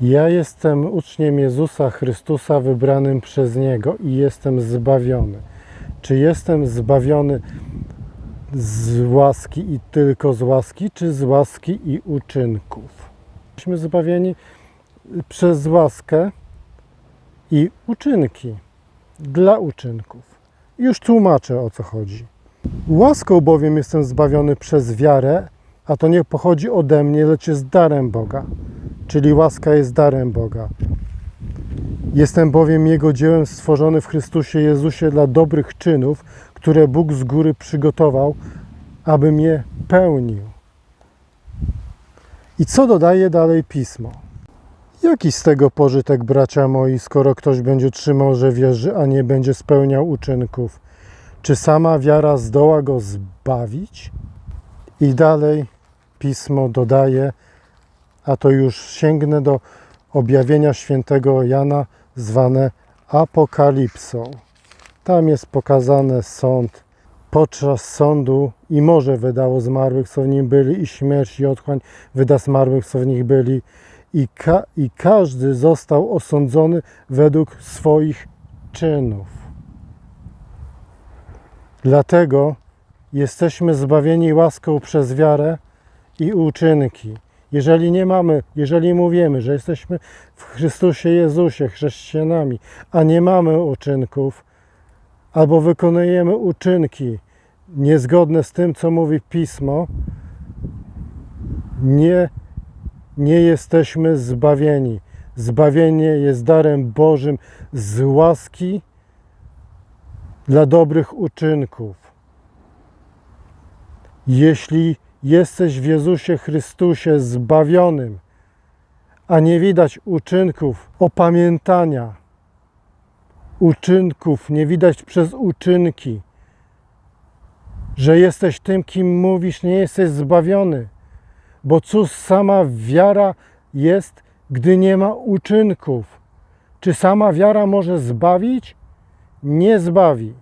Ja jestem uczniem Jezusa Chrystusa wybranym przez Niego i jestem zbawiony. Czy jestem zbawiony z łaski i tylko z łaski, czy z łaski i uczynków? Jesteśmy zbawieni przez łaskę i uczynki, dla uczynków. Już tłumaczę o co chodzi. Łaską bowiem jestem zbawiony przez wiarę, a to nie pochodzi ode mnie, lecz jest darem Boga. Czyli łaska jest darem Boga. Jestem bowiem Jego dziełem stworzony w Chrystusie Jezusie dla dobrych czynów, które Bóg z góry przygotował, abym je pełnił. I co dodaje dalej pismo? Jaki z tego pożytek, bracia moi, skoro ktoś będzie trzymał, że wierzy, a nie będzie spełniał uczynków? Czy sama wiara zdoła go zbawić? I dalej pismo dodaje, a to już sięgnę do objawienia świętego Jana, zwane Apokalipsą. Tam jest pokazany sąd. Podczas sądu i morze wydało zmarłych, co w nim byli, i śmierć i otchłań wyda zmarłych, co w nich byli. I, ka- I każdy został osądzony według swoich czynów. Dlatego jesteśmy zbawieni łaską przez wiarę i uczynki. Jeżeli nie mamy, jeżeli mówimy, że jesteśmy w Chrystusie Jezusie chrześcijanami, a nie mamy uczynków, albo wykonujemy uczynki niezgodne z tym, co mówi Pismo, nie, nie jesteśmy zbawieni. Zbawienie jest darem Bożym z łaski dla dobrych uczynków. Jeśli jesteś w Jezusie Chrystusie zbawionym, a nie widać uczynków opamiętania, uczynków, nie widać przez uczynki, że jesteś tym, kim mówisz, nie jesteś zbawiony. Bo cóż sama wiara jest, gdy nie ma uczynków? Czy sama wiara może zbawić? Nie zbawi.